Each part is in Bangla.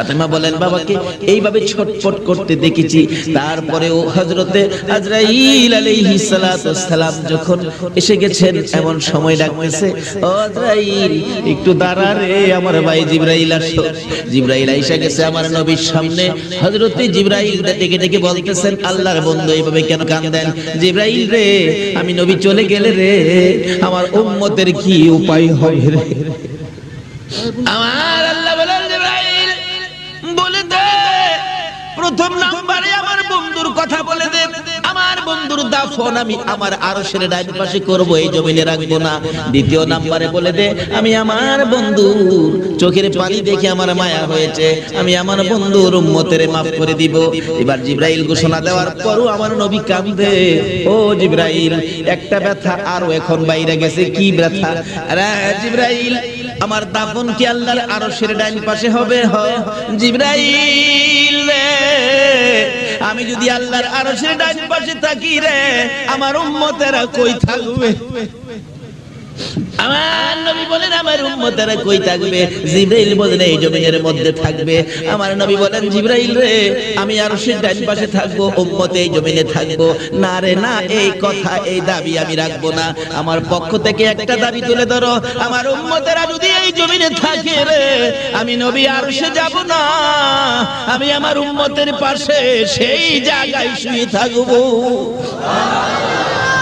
ফাতেমা বলেন, বাবাকে এইভাবে ছটফট করতে দেখেছি। তারপরেও হযরতে আজরাইল আলাইহিস সালাতু সালাম যখন এসে গেছেন, এমন সময় ডাকতেছে, ও আজরাইল, একটু দাঁড়া রে, আমার ভাই জিবরাইল আসো জিবরাইল আইসা গেছে আমার নবীর সামনে। হযরতে জিবরাইল ডেকে ডেকে বলতেছেন, আল্লাহর বন্ধু এইভাবে কেন কান্দেন? জিবরাইল রে, আমি নবী চলে গেলে রে, আমার উম্মতের কি উপায় হবে রে? আমার আল্লাহ বলেন প্রথম নাম্বারে আমার বন্ধুর কথা বলে দে। আমার বন্ধুর দাফন আমি আমার আরশের ডাইন পাশে করব, এই জমিনে রাখব না। দ্বিতীয় নাম্বারে বলে দে, আমি আমার বন্ধুর চোখের পানি দেখে আমার মায়া হয়েছে। আমি আমার বন্ধুর উম্মতের মাফ করে দিব। এবার জিব্রাইল ঘোষণা দেওয়ার পরও আমার নবী কাঁদে। ও জিব্রাইল, একটা ব্যথা আরও এখন বাইরে গেছে। কি ব্যথা? আরে জিব্রাইল আমার দাফন কি আল্লাহর আরশের ডাইন পাশে হবে? হ। জিব্রাইল আমি যদি আল্লাহর আরশের ডাইন পাশে থাকি রে, আমার উম্মতেরা কই থাকবে? আমার নবী বলেন, আমার উম্মতেরা কই থাকবে? জিব্রাইল বলেন, এই জমিনের মধ্যে থাকবে। আমার নবী বলেন, জিব্রাইল রে, আমি আরশের ডান পাশে থাকব, উম্মত এই জমিনে থাকব। না রে, না, এই কথা, এই দাবি আমি রাখব না। আমার পক্ষ থেকে একটা দাবি তুলে ধরো, আমার উম্মতেরা যদি এই জমিনে থাকে রে, আমি নবী আরশে যাব না। আমি আমার উম্মতের পাশে সেই জায়গায় শুয়ে থাকব।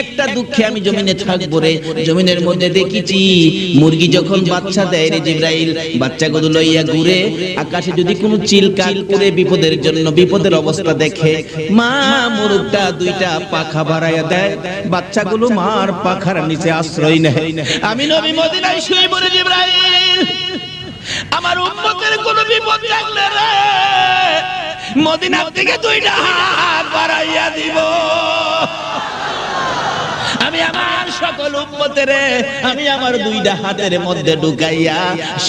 একটা দুঃখে আমি জমিনে থাকব রে জমিনের মধ্যে দেখেছি মুরগি যখন বাচ্চা দেয় রে জিব্রাইল বাচ্চাগুলো লইয়া ঘুরে আকাশে যদি কোনো চিলকাল করে বিপদের জন্য বিপদের অবস্থা দেখে মা মুরগটা দুইটা পাখা বাড়াইয়া দেয় বাচ্চাগুলো মার পাখার নিচে আশ্রয় নেয়। আমি নবী মদিনায় শুয়ে পড়ে জিব্রাইল। আমার উম্মতের কোনো বিপদ থাকলে রে মদিনার থেকে দুইটা হাত বাড়াইয়া দিব। আমি আমার সকল উম্মতের আমি আমার দুইটা হাতের মধ্যে ঢুকাইয়া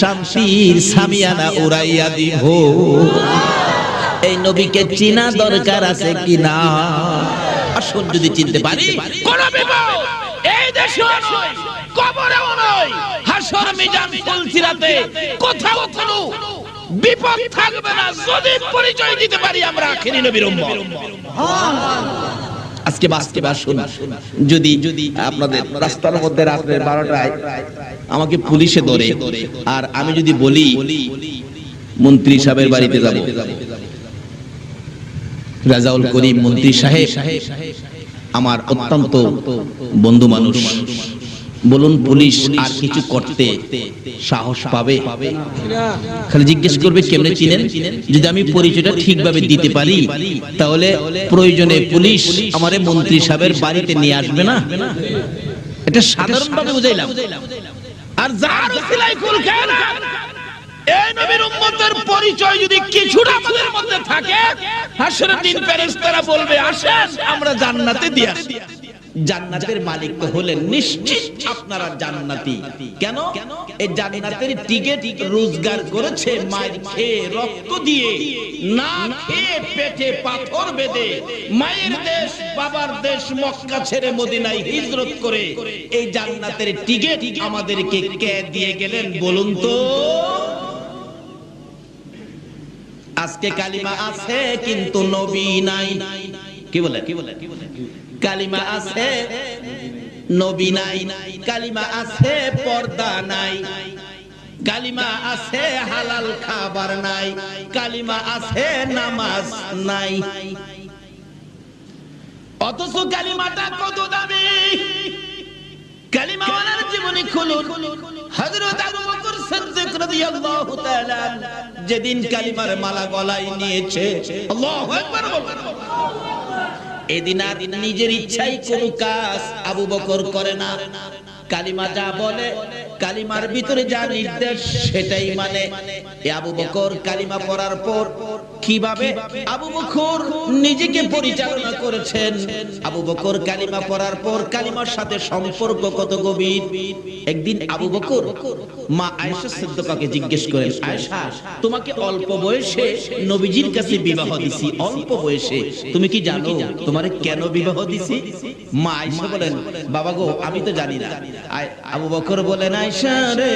শান্তির সামিয়ানা উড়াইয়া দিব। এই নবীকে চিনা দরকার আছে কি কিনা? আসুন যদি চিনতে পারি। কোন বিপদ এই দেশেও নয় কবরেও নয় হাসর মিজান ফুলসিরাতে কোথাও কোনো বিপদ থাকবে না। যদি পরিচয় দিতে পারি আমরা আখেরি নবীর উম্মত। আজকে বাসকে বাসুন যদি যদি আপনাদের রাস্তার মধ্যে রাত্রের বারোটায় আমাকে পুলিশে ধরে, আর আমি যদি বলি, মন্ত্রী সাহেবের বাড়িতে যাব। রাজাউল করিম মন্ত্রী সাহেব, আমার অত্যন্ত বন্ধু মানুষ। বলুন, পুলিশ আর কিছু করতে সাহস পাবে? খালি জিজ্ঞেস করবে, কেমনে চিনেন? যদি আমি পরিচয়টা ঠিকভাবে দিতে পারি, তাহলে প্রয়োজনে পুলিশ আমারে মন্ত্রী সাহেবের বাড়িতে নিয়ে আসবে না? এটা সাধারণভাবে বুঝাইলাম। আর যার সিলাই কুল খায় এই নবীর উম্মতের পরিচয় যদি কিছুটা আমাদের মধ্যে থাকে, হাসরের দিন ফেরেশতারা বলবে, আসেন, আমরা জান্নাতে দিয়ে আসি। জান্নাতের মালিক তো হলেন নিশ্চিত আপনারা জান্নাতি। কেন? এই জান্নাতের টিকিট রোজগার করেছে মায়ের খেয়ে রক্ত দিয়ে, না খেয়ে পেটে পাথর বেঁধে। মায়ের দেশ, বাবার দেশ মক্কা ছেড়ে মদিনায় হিজরত করে। এই জান্নাতের টিকিট আমাদেরকে কে দিয়ে গেলেন বলুন তো? আজকে কালিমা আছে, কিন্তু নবী নাই। কি বলে কি বলে কি বলে কালিমা আছে। নবী নাই, কালিমা আছে, পর্দা নাই। কালিমা আছে, হালাল খাবার নাই। কালিমা আছে, নামাজ নাই। অথচ কালিমাটা কত দামি। কালিমাওয়ালার জীবনী খুলুন। হযরত আবু বকর সিদ্দিক রাদিয়াল্লাহু তাআলা যেদিন কালিমার মালা গলায় নিয়েছে। আল্লাহু আকবার বলুন। এদিন আর নিজের ইচ্ছাই কোন কাজ আবু বকর করে না। কালিমা যা বলে কালিমার ভিতরে যা নির্দেশ, সেটাই মানে আবু বকর কালিমা পড়ার পর কীভাবে আবু বকর নিজেকে পরিচালনা করেছেন? আবু বকর কালিমা পড়ার পর কালিমার সাথে সম্পর্ক কত গভীর? একদিন আবু বকর মা আয়েশা সিদ্দিকাকে জিজ্ঞেস করেন, আয়েশা, তোমাকে অল্প বয়সে নবীজির কাছে বিবাহ দিছি, অল্প বয়সে, তুমি কি জানো তোমারে কেন বিবাহ দিছি? মা আয়েশা বলেন, বাবা গো, আমি তো জানি না। আবু বকর বলেন আয়েশা রে,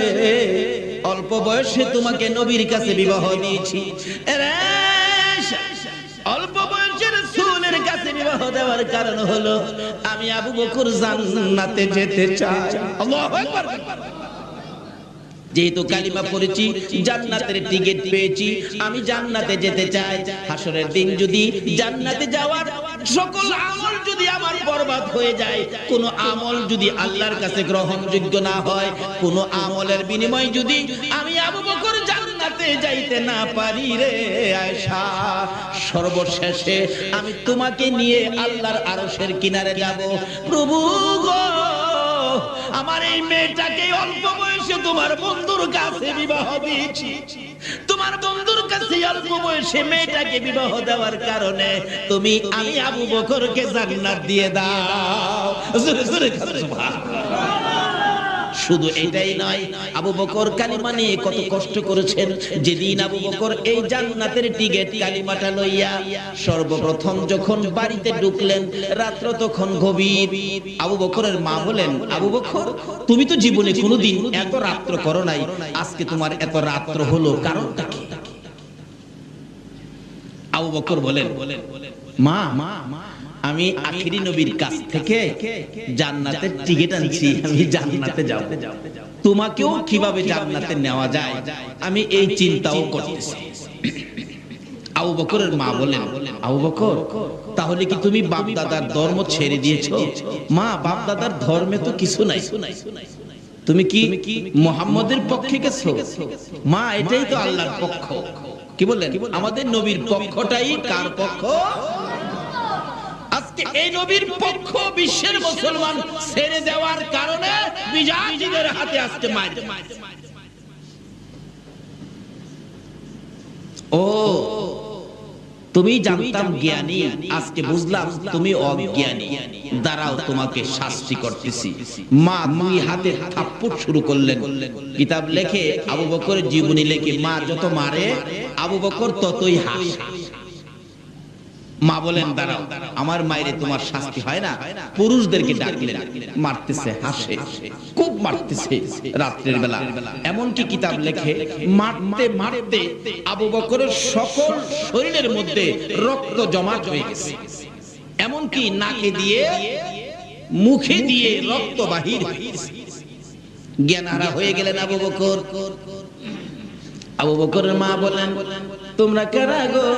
অল্প বয়সে তোমাকে নবীর কাছে বিবাহ দিয়েছি। অল্প বয়সের রাসূলের কাছে বিবাহ দেওয়ার কারণ হলো আমি আবু বকর জান্নাতে যেতে চাই। আল্লাহু আকবার। যেহেতু কালিমা পড়েছি, জান্নাতের টিকিট পেয়েছি, আমি জান্নাতে যেতে চাই। হাসরের দিন যদি জান্নাতে যাওয়ার সকল আমল যদি আমার বরবাদ হয়ে যায়, কোন আমল যদি আল্লাহর কাছে গ্রহণযোগ্য না হয়, কোন আমলের বিনিময়ে যদি আমি আবু বকর জান্নাতে যাইতে না পারি রে আয়েশা, সর্বশেষে আমি তোমাকে নিয়ে আল্লাহর আরশের কিনারে যাব। প্রভু গো, আমার এই মেয়েটাকে অল্প বয়সে তোমার বন্ধুর কাছে বিবাহ দিয়েছি। তোমার বন্ধুর কাছে অল্প বয়সে মেয়েটাকে বিবাহ দেওয়ার কারণে তুমি আমি আবু বকরকে জান্নাত দিয়ে দাও। জোরে জোরে সুবহানাল্লাহ। শুধু এটাই নয়, আবু বকর কালিমা নিয়ে কত কষ্ট করেছেন। যেদিন আবু বকর এই জান্নাতের টিকেট কালিমাটা লইয়া সর্বপ্রথম যখন বাড়িতে ঢুকলেন, রাত্র তখন গভীর। আবু বকরের মা বলেন, আবু বকর, তুমি তো জীবনে কোনোদিন এত রাত্র করো নাই। আজকে তোমার এত রাত্র হলো, কারণটা কি? আবু বকর বলেন, মা মা মা আমি আখিরি নবীর কাছ থেকে জান্নাতের টিকিট আনছি, আমি জান্নাতে যাব। তোমাকেও কীভাবে জান্নাতে নেওয়া যায়, আমি এই চিন্তাও করতেছি। আবু বকরের মা বলেন আবু বকর, তাহলে কি তুমি বাপ দাদার ধর্ম ছেড়ে দিয়েছ? মা বাপ দাদার ধর্মে তো কিছু নাই। তুমি কি মোহাম্মদের পক্ষে গেছো? মা, এটাই তো আল্লাহর পক্ষ। কি বললেন? আমাদের নবীর পক্ষটাই কার পক্ষ? তুমি জানতাম জ্ঞানী, আজকে বুঝলাম তুমি অজ্ঞানী। দাঁড়াও, তোমাকে শাস্তি করতেছি। মা দুই হাতে থাপ্পড় শুরু করলেন। কিতাব লেখে আবু বকরের জীবনী লেখে, মা, যত মারে, আবু বকর ততই হাসে। মা বলেন, দাঁড়াও, আমার মায়েরে তোমার শাস্তি হয় না। পুরুষদেরকে ডাকলেন, মারতেছে, হাসে, খুব মারতেছে। রাত্রের বেলা এমনকি কিতাব লেখে, মারতে মারতে আবু বকরের সকল শরীরের মধ্যে রক্ত জমাট হয়ে গেছে। এমনকি নাকে দিয়ে, মুখে দিয়ে রক্ত বাহির। জ্ঞানহারা হয়ে গেলেন আবু বকর। আবু বকরের মা বলেন, তোমরা কারা গো?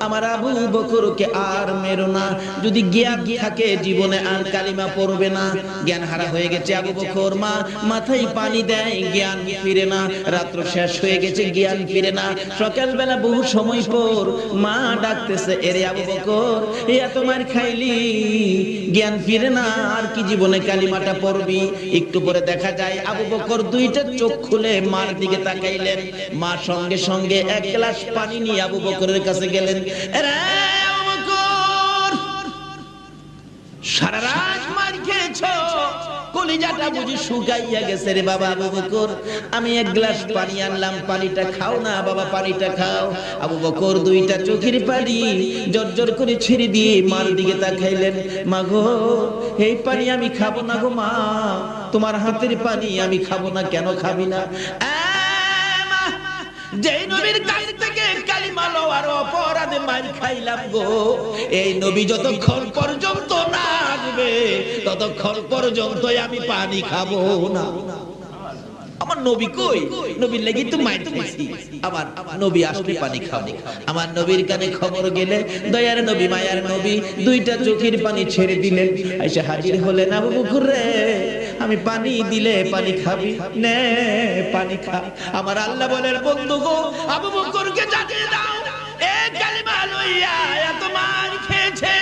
আমার আবু বকরকে আর মেরো না। যদি জ্ঞান থাকে, জীবনে আর কালিমা পড়বে না। জ্ঞান হারা হয়ে গেছে আবু বকর, মা। মাথায় পানি দেয়, জ্ঞান ফিরে না। রাত্র শেষ হয়ে গেছে, জ্ঞান ফিরে না। সকালবেলা বহু সময় পর মা ডাকতেছে, এরে আবু বকর, এ এত মার খাইলি। জ্ঞান ফিরে না, আর কি জীবনে কালিমাটা পড়বি? একটু পরে দেখা যায়, আবু বকর দুইটা চোখ খুলে মার দিকে তাকাইলেন। মা সঙ্গে সঙ্গে এক গ্লাস পানি নিয়ে আবু বকরের কাছে গেলেন। আমি এক গ্লাস পানি আনলাম, পানিটা খাও না বাবা, পানিটা খাও। আবু বকর দুইটা চোখের পানি করে ছেড়ে দিয়ে মার দিকে তাকাইলেন। মা গো, এই পানি আমি খাব না গো মা। তোমার হাতের পানি আমি খাব না, কেন খাবি না? যেই নবীর থেকে কালিমা লওয়ার অপরাধে খাইলাম গো। এই নবী যতক্ষণ পর্যন্ত না আসবে, ততক্ষণ পর্যন্ত আমি পানি না। আমার নবী কই? নবীর লেগে তো মাইর খাইছি। আবার নবী আসলে পানি খাব। আমার নবীর কানে খবর গেলে দয়ার নবী, মায়ার নবী দুইটা চোখের পানি ছেড়ে দিলেন। এসে হাজির হলেন আবু বকর রে। আমি পানি দিলে পানি খাবি। নে, পানি খা। আমার আল্লাহ বলেন, বন্ধু গো, আবু বকরকে জানিয়ে দাও। এ কালিমা লইয়া এত মার খেয়েছে।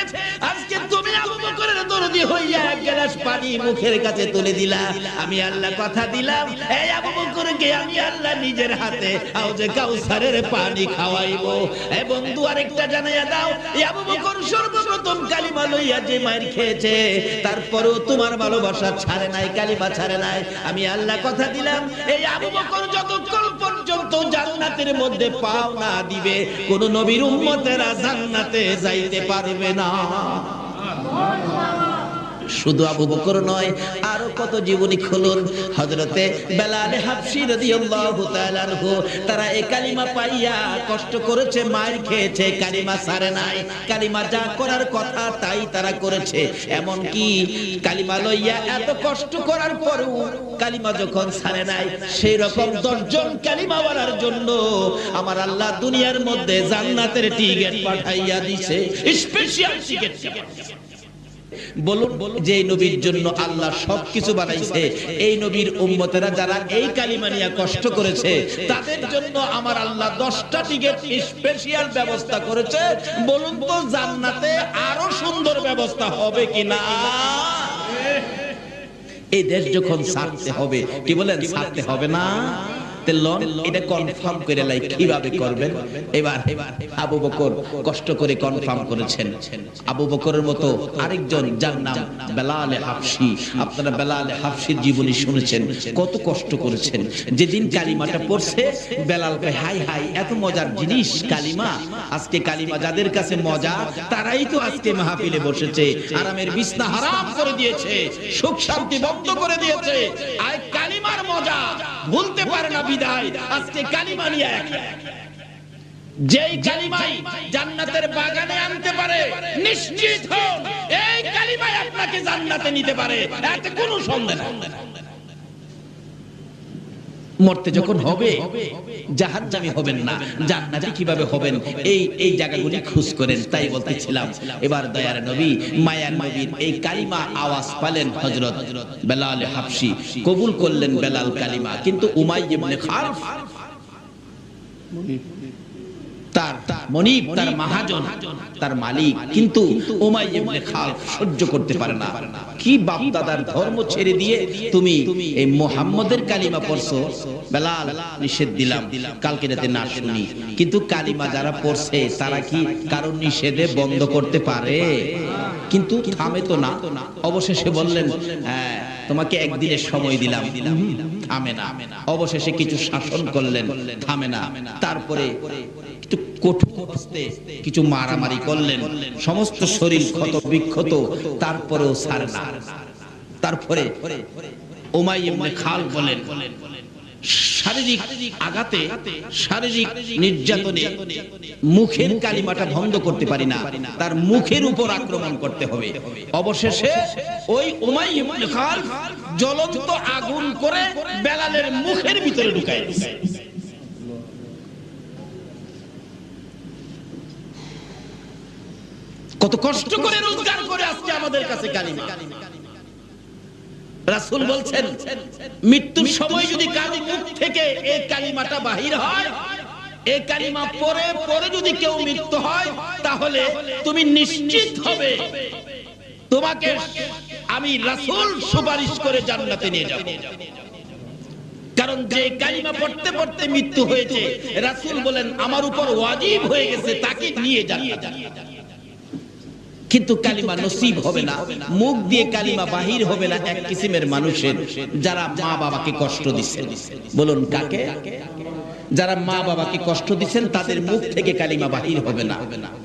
হইয়া এক গ্লাস পানি মুখের কাছে তুলে দিলা। আমি আল্লাহ কথা দিলাম। এই আবু বকরকে আমি আল্লাহ নিজের হাতে হাউজে কাউসারের পানি খাওয়াইবো। এ বন্ধু, আরেকটা জানাইয়া দাও। এই আবু বকর সর্বপ্রথম কালিমা লইয়া যে মায়ের খেয়েছে, তারপরেও তোমার ভালোবাসা ছাড়ে নাই, কালিমা ছাড়ে নাই। আমি আল্লাহ কথা দিলাম। এই আবু বকর যতক্ষণ পর্যন্ত জান্নাতের মধ্যে পাও না দিবে, কোন নবীর উম্মতেরা জান্নাতে যাইতে পারবে না। শুধু আবু বকর নয়, আরও কত জীবনী খুলুন। হযরতে বেলাল হাবশী রাদিয়াল্লাহু তাআলা আনহু, তারা এই কালিমা পাইয়া কষ্ট করেছে মায়ের খেয়েছে, কালিমা সারে নাই। কালিমা যা করার কথা তাই তারা করেছে। এমন কি কালিমা লইয়া এত কষ্ট করার পরেও কালিমা যখন সারে নাই সেই রকম দশজন কালিমা বলার জন্য আমার আল্লাহ দুনিয়ার মধ্যে জান্নাতের টিকেট পাঠাইয়া দিছে স্পেশাল টিকেট বলুন যে নবীর জন্য আল্লাহ সবকিছু বানাইছে। এই নবীর উম্মতেরা যারা এই কালিমা নিয়ে কষ্ট করেছে, তাদের জন্য আমার আল্লাহ দশটা টিকিট স্পেশাল ব্যবস্থা করেছে। বলুন তো, জান্নাতে আরও সুন্দর ব্যবস্থা হবে কিনা? এই দেশ যখন ছাড়তে হবে, কি বলেন, ছাড়তে হবে না? তে লন, এটা কনফার্ম করে লাই, কীভাবে করবেন? এবার আবু বকর কষ্ট করে কনফার্ম করেছেন। আবু বকরের মতো আরেকজন যার নাম বেলাল হাফসি। আপনারা বেলাল হাফসির জীবনী শুনেছেন, কত কষ্ট করেছেন। যেদিন কালিমাটা পড়ছে, বেলাল হাই হাই, এত মজার জিনিস, কালিমা। আজকে কালিমা যাদের কাছে মজা, তারাই তো আজকে মাহফিলে বসেছে। আরামের বিছনা হারাম করে দিয়েছে, সুখ শান্তি বন্ধ করে দিয়েছে। আয়, কালিমার মজা। ভুলতে পারে না বিদায়। আজকে কালিমা নিয়ে এক। যেই কালিমাই জান্নাতের বাগানে আনতে পারে, নিশ্চিত হন এই কালিমাই আপনাকে জান্নাতে নিতে পারে। এতে কোনো সন্দেহ নেই। মরতে যখন হবে জাহান্নামী হবেন না। জান্নাতি কীভাবে হবেন? এই এই জায়গাগুলি খুঁজ করেন, তাই বলতেছিলাম। এবার দয়ার নবী, মায়ার নবীর এই কালিমা আওয়াজ পালেন হযরত বেলাল হাফসি কবুল করলেন বেলাল কালিমা। কিন্তু উমাই ইবনে খালফ তার মনিব তার মহাজন, তার মালিক। কিন্তু উমাই ইবনে সহ্য করতে পারে না। কি বাপ দাদার ধর্ম ছেড়ে দিয়ে তুমি এই কালিমা পড়ছো? বেলাল, নিষেধ দিলাম। কালকে যাতে না শুনি। কিন্তু কালিমা যারা পড়ছে, তারা কি কারণ নিষেধে বন্ধ করতে পারে? কিন্তু থামে তো না। অবশেষে বললেন হ্যাঁ তোমাকে একদিনের সময় দিলাম। থামে না। অবশেষে কিছু শাসন করলেন, থামে না। তারপরে একটু কঠোর হস্তে কিছু মারামারি করলেন। সমস্ত শরীর ক্ষত বিক্ষত, তারপরেও ছাড় না। তারপরে ওমাই খাল বলেন, শারীরিক আঘাতে, শারীরিক নির্যাতনে মুখের কালিমাটা বন্ধ করতে পারি না। তার মুখের উপর আক্রমণ করতে হবে। অবশেষে ওই উমাই খাল জ্বলন্ত আগুন করে বেলালের মুখের ভিতরে ঢুকায় দিয়েছে কত কষ্ট করে রোজগার করে আজকে আমাদের কাছে কালিমা। রাসূল বলছেন, মৃত্যুর সময় যদি কারও মুখ থেকে এই কালিমাটা বাহির হয় এই কালিমা পরে পরে যদি কেউ মৃত্যু হয়, তাহলে তুমি নিশ্চিত হবে, তোমাকে আমি রাসূল সুপারিশ করে জান্নাতে নিয়ে যাব। কারণ যে কালিমা পড়তে পড়তে মৃত্যু হয়েছে, রাসূল বলেন, আমার উপর ওয়াজিব হয়ে গেছে, তাকে নিয়ে জান্নাতে কিন্তু কালিমা নসিব হবে না। মুখ দিয়ে কালিমা বাহির হবে না এক কিসিমের মানুষের যারা মা বাবাকে কষ্ট দিচ্ছে বলুন কাকে? যারা মা বাবাকে কষ্ট দিচ্ছেন তাদের মুখ থেকে কালিমা বাহির হবে না।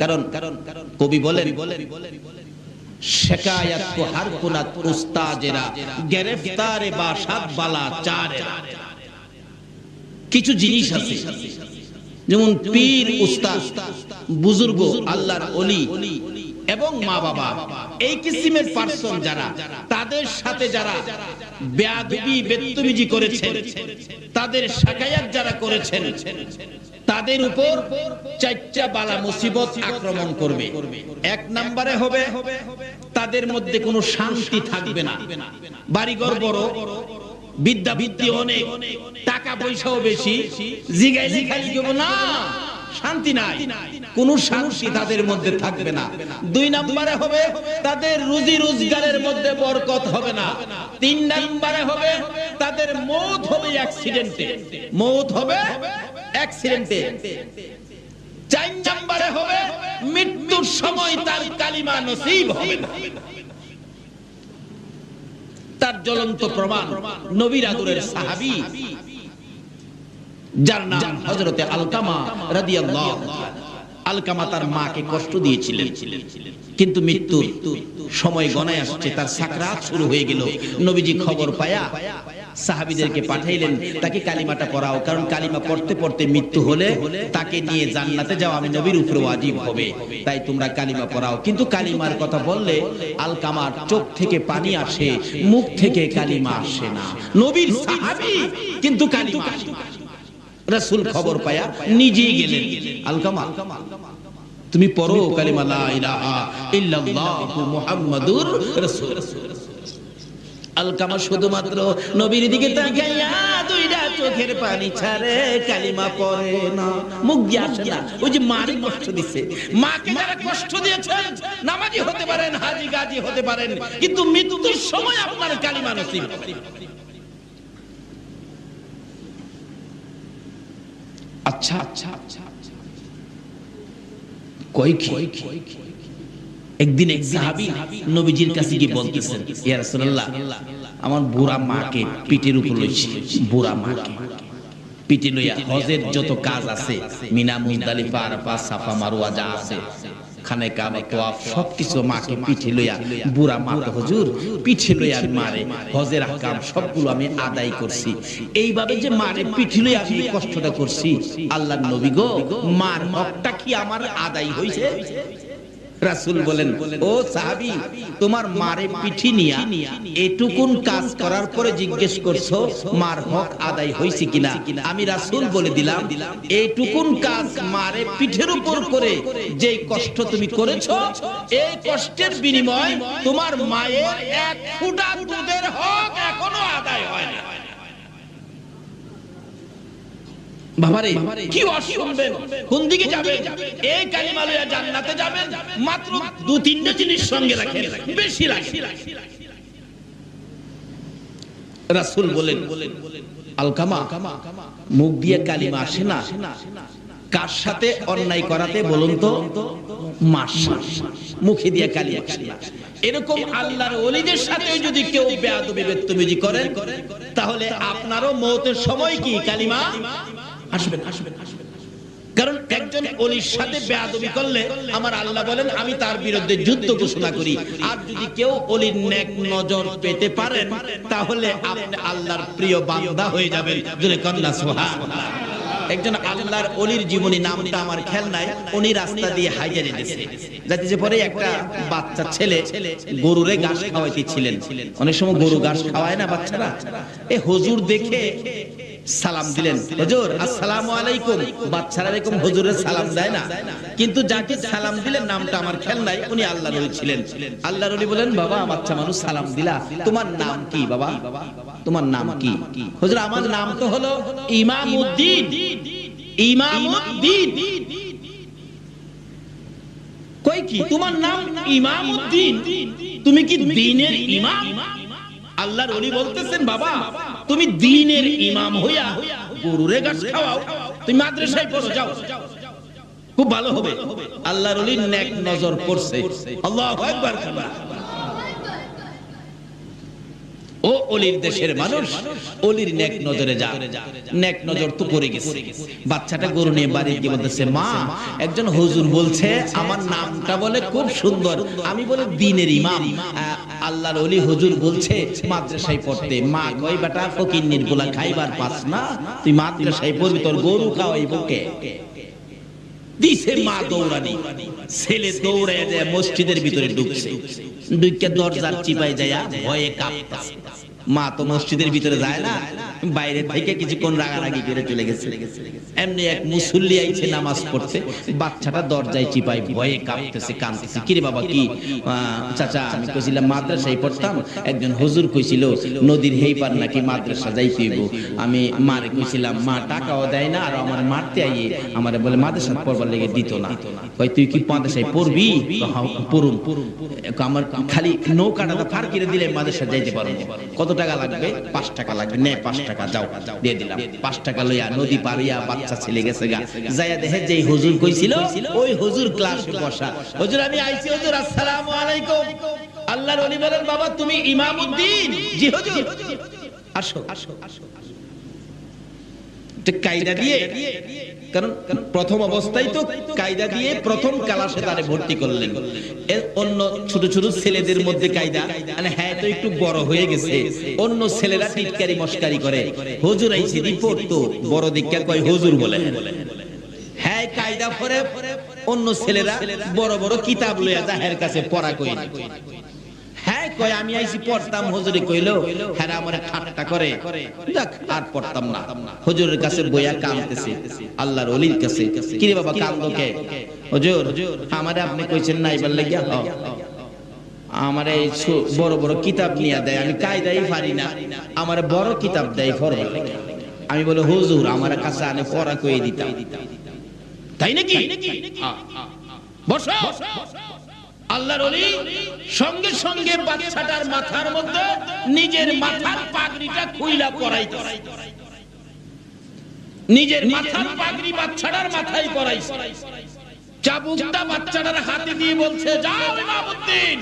কারণ কারণ কবি বলেন শেকায়াত কো হার কুনাত উস্তাজেরা গ্রেফতারে বা সাত বালা চারেরা। কিছু জিনিস আছে। যেমন পীর উস্তাদ বুজুর্গ আল্লাহর অলি এবং মা বাবা, এই কিসিমের পার্সন যারা, তাদের সাথে যারা বেয়াদবি, বেত্তমিজি করেছেন, তাদের শাকায়াত যারা করেছেন, তাদের উপর চারটা বালা মুসিবত আক্রমণ করবে। এক নম্বরে হবে, তাদের মধ্যে কোনো শান্তি থাকবে না। বাড়িঘর বড় বিদ্যা বিদ্যি অনেক, টাকা পয়সাও বেশি, জিগাইলে খালি না। শান্তি নাই। কোন শান্তি তাদের মধ্যে থাকবে না। দুই নম্বরে হবে তাদের রুজি রোজগারের মধ্যে বরকত হবে না। তিন নম্বরে হবে তাদের মৌত হবে অ্যাক্সিডেন্টে মৌত হবে অ্যাক্সিডেন্টে চার নম্বরে হবে মৃত্যুর সময় তার কালিমা নসিব হবে না। তার জ্বলন্ত প্রমাণ নবীর আদরের সাহাবী। যার নাম হযরতে আলকামা আলকামা তার মাকে কষ্ট দিয়েছিলেন। কিন্তু সময় গণায় আসছে, তার সাকরাত শুরু হয়ে গেল। নবীজি খবর পায়া সাহাবীদেরকে পাঠাইলেন, তাকে কালিমাটা পড়াও, কারণ কালিমা পড়তে পড়তে মৃত্যু হলে তাকে নিয়ে জান্নাতে যাও আমি নবীর উপরে ওয়াজিব হবে। তাই তোমরা কালিমা পড়াও। কিন্তু কালিমার কথা বললে আলকামার চোখ থেকে পানি আসে, মুখ থেকে কালিমা আসে না। নবীর সাহাবী কিন্তু কালিমা। রাসূল খবর পায়া নিজেই গেলেন। আলকামা তুমি পড়ো কালিমা লা ইলাহা ইল্লাল্লাহু মুহাম্মাদুর রাসূল। আলকামা শুধুমাত্র নবীর দিকে তাকাইয়া দুইটা চোখের পানি ছাড়ে কালিমা পড়ে না। মুখ দিয়ে আসে না। ওই যে মারে কষ্ট দিছে? মাকে যারা কষ্ট দিয়েছেন নামাজি হতে পারেন হাজি গাজি হতে পারেন। কিন্তু মৃত্যুর সময় আপনার কালিমা নসিব। আচ্ছা। একদিন এক সাহাবী নবীজির কাছে গিয়ে বলতেছেন আমার বুড়া মাকে পিঠের উপর লইছি, বুড়া মাকে। পিঠে লইয়া হজের যত কাজ আছে, Mina Muzdalifah Arafah Safa Marwah যা আছে খানে কাবা তোয়াফ সবকিছু মাকে পিঠে লইয়া বুড়া মাকে হুজুর পিঠে লইয়া মারে হজের আকাম সবগুলো আমি আদায় করছি। এইভাবে যে মারে পিঠে লইয়া আমি কষ্টটা করছি আল্লাহ নবী গো মার হকটা কি আমার আদায় হইছে? রাসূল বলেন, ও সাহাবী, তোমার মারে পিঠি নিয়া এটুকুন কাজ করার পরে জিজ্ঞেস করছ, মার হক আদায় হইছে কিনা? আমি রাসুল বলে দিলাম এইটুকুন কাজ মারে পিঠের উপর করে যে কষ্ট তুমি করেছ, এই কষ্টের বিনিময় তোমার মায়ের এক ফুটা দুধের হক এখনও আদায় হয় না বাবারে কি অশুনবেন কোন দিকে যাবেন? এই কালিমা লইয়া জান্নাতে যাবেন? মাত্র দু তিনটা জিনিস সঙ্গে রাখেন। বেশি রাখেন রাসূল বলেন আলকামা মুখ দিয়ে কালিমা আসে না? কার সাথে অন্যায় করাতে বলুন তো? মাস। মুখে দিয়ে কালি আসে না। এরকম আল্লাহর ওলিদের সাথে যদি কেউ বেয়াদবি বেত্তমিজি করেন তাহলে আপনারও মৌতের সময় কি কালিমা? আসবেন আসবেন আসবেন কারণ একজন অলির সাথে বেয়াদবি করলে আমার আল্লাহ বলেন, আমি তার বিরুদ্ধে যুদ্ধ ঘোষণা করি। আর যদি কেউ অলির নেক নজর পেতে পারেন, তাহলে আপনি আল্লাহর প্রিয় বান্দা হয়ে যাবেন। জোরে কন্যা সুবহানাল্লাহ একজন আল্লাহর অলির জীবনী নামটা আমার খেয়াল নাই, উনি রাস্তা দিয়ে হাইজা যাতে যে পরে একটা বাচ্চা ছেলে গরুরে ঘাস খাওয়াইতেছিলেন অনেক সময় গরু ঘাস খাওয়ায় না বাচ্চারা? এ হুজুর দেখে সালাম দিলেন। হুজুর, আসসালামু আলাইকুম। বাচ্চারা এরকম হুজুরের সালাম দেয় না। কিন্তু যাকে সালাম দিলেন, নামটা আমার খেয়াল নাই, উনি আল্লাহর ওলি ছিলেন। আল্লাহর ওলি বলেন, বাবা, বাচ্চা মানুষ সালাম দিলা। তোমার নাম কি, বাবা? তোমার নাম কি? হুজুর, আমার নাম তো হলো ইমামউদ্দিন। ইমামউদ্দিন। কই কি? তোমার নাম ইমামউদ্দিন। তুমি কি দিনের ইমাম? আল্লাহর অলি বলতেছেন, বাবা, তুমি দিনের ইমাম হইয়া গরুরে গাছ খাওয়াও, তুমি মাদ্রাসায় পড়ো, যাও। খুব ভালো হবে। আল্লাহর অলি নেক নজর পড়ছে আল্লাহ একবার খাবার। ও অলির দেশের মানুষ, অলির নেক নজরে যা। নেক নজর তো পড়ে গেছে। বাচ্চাটা গরু নিয়ে বাড়ি গিয়ে বলতেছে, মা, একজন হুজুর বলছে, আমার নামটা বলে খুব সুন্দর। আমি বলে, দিনের ইমাম। আল্লাহর অলি হুজুর বলছে, মাদ্রাসায় পড়তে। মা, কই বেটা? ফকির নির্গুলা খাইবার পাস না? তুই মাদ্রাসায় পড়বি, তোর গরু খাওয়াই বুকে দিছে মা দৌড়ানি। ছেলে দৌড়ায় যায় মসজিদের ভিতরে ঢুকছে। ঢুকে দরজার চিপায় যায় ভয়ে কাঁপতাছে। মা তো মসজিদের ভিতরে যায় না। বাইরে থেকে কিছুক্ষণ রাগারাগি করে চলে গেছে। এমনি এক মুসল্লি আইছে নামাজ পড়তে, বাচ্চাটা দরজায় চিপাই ভয়ে কাঁপতেছে, কাঁদতেছে। কিরে বাবা, কি? চাচা, আমি কইছিলাম মাদ্রাসায় পড়তাম। একজন হুজুর কইছিল, নদীর হেই পার নাকি মাদ্রাসা যাইতে হইব? আমি মারে কইছিলাম, মা, টাকাও দেয় না, আর আমার মারতে আইয়ে আমারে বলে মাদ্রাসা পড়বার লেগে দিত না। কই তুই কি মাদ্রাসায় পড়বি? তো পড়ুম। আমার খালি নৌকাটা ফার কিনে দিলে মাদ্রাসা যাইতে পারো কত টাকা লাগবে? পাঁচ টাকা লাগবে। নে, পাঁচ টাকা। যাও দিয়ে দিলাম। পাঁচ টাকা লইয়া নদী পারিয়া বাচ্চা ছেলে গেছে গা। যাইয়া দেখে যে হুজুর কইছিল, ওই হুজুর ক্লাসে বসা। হুজুর, আমি আইছি, হুজুর, আসসালামু আলাইকুম। আল্লাহর ওলি বলেন বাবা, তুমি ইমামউদ্দিন জি হুজুর। আসো আসো আসো। একটা কায়দা দিয়ে। কারণ প্রথম অবস্থায় তো কায়দা দিয়ে প্রথম তারে ভর্তি করলেন। অন্য ছোট ছোট ছেলেদের মধ্যে কায়দা। মানে হ্যাঁ তো একটু বড় হয়ে গেছে। অন্য ছেলেরা টিটকারি মস্কারি করে। হুজুর আইছে রিপোর্ট তো, বড় কয় হুজুর বলে। হ্যাঁ কায়দা পরে অন্য ছেলেরা বড় বড় কিতাব লইয়া কাছে পড়া কই কয়, আমি পড়তাম। কইলো হ্যাঁ আমার ঠাট্টা করে। যাক, আর পড়তাম না। হুজুরের কাছে বইয়া আল্লাহর কাছে। কি রে বাবা, কান্দো কে? হুজুর, আমারে আপনি কইছেন না, এবার লাগিয়া হ। আমার এই বড় বড় কিতাব নিয়ে দেয়, আমি কায়দাই পারি না। আমার বড় কিতাব দেয় লাগে। আমি বলে, হুজুর, আমার কাছে আনে, পড়া কয়ে দিতাম। তাই নাকি? বসো। আল্লাহর ওলি, সঙ্গে সঙ্গে বাচ্চাটার মাথার মধ্যে নিজের মাথার পাগড়িটা খুইলা পরাইতে নিজের মাথার পাগড়ি বাচ্চাটার মাথায় পরাইছে। চাবুকটা বাচ্চাটার হাতে দিয়ে বলছে, যাও ইমামউদ্দিন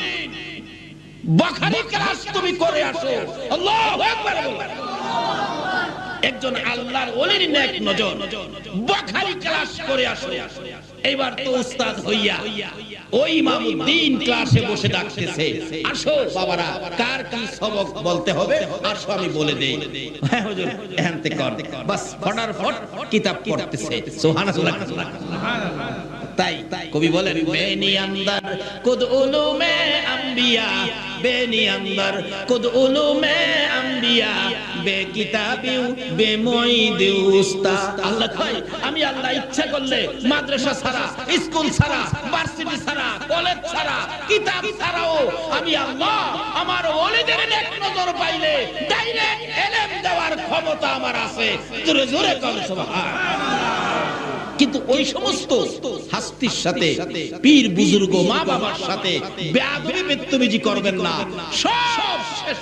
বখারি ক্লাস তুমি করে আসো। আল্লাহু আকবার একজন আল্লাহর ওলির নেক নজর বখারি ক্লাস করে আসো। এবার তো উস্তাদ হইয়া ওই ইমামউদ্দিন ক্লাসে বসে ডাকতেছে। আসো বাবারা, কার কি সবক বলতে হবে? আসো, আমি বলে দেই। হ্যাঁ হুজুর এহান্তে কর। বাস, ফটার ফট কিতাব পড়তেছে। সুবহানাল্লাহ। সুবহানাল্লাহ। তাই কবি বলেন, বেনি আম্বিয়া বেনি আম্বিয়া, বে কিতাবিউ, বে আল্লাহ কয়, আমি আল্লাহ ইচ্ছা করলে মাদ্রাসা ছাড়া, স্কুল ছাড়া, ভার্সিটি ছাড়া, কলেজ ছাড়া, কিতাব ছাড়াও আমি আল্লাহ আমার ওলিদের নেক নজর পাইলে ডাইরেক্ট এলেম দেওয়ার ক্ষমতা আমার আছে। জোরে জোরে কর সুবহান কিন্তু ওই সমস্ত হাস্তির সাথে পীর বুজুর্গ মা বাবার সাথে বেত্তবিজি করবেন না। সব শেষ।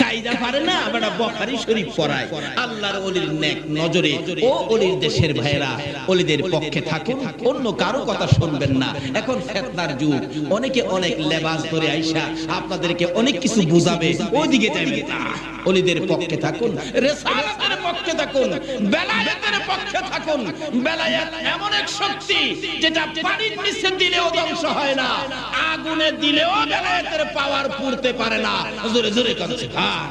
কায়দা পারে না বেটা বখারি শরীফ পড়ায়। আল্লাহর ওলির নেক নজরে ও ওলির দেশের ভাইরা ওলিদের পক্ষে থাকুন অন্য কারও কথা শুনবেন না। এখন ফেতনার যুগ। অনেকে অনেক লেবাস ধরে আইসা আপনাদেরকে অনেক কিছু বুঝাবে। ওইদিকে যাবেন না ওলিদের পক্ষে থাকুন রেসালাতের পক্ষে থাকুন বেলায়েতের পক্ষে থাকুন। বেলায়েত এমন এক শক্তি যেটা পানির নিচে দিলেও ধ্বংস হয় না আগুনে দিলেও বেলায়েতের পাওয়ার পুড়তে পারে না। জোরে জোরে কথা হ্যাঁ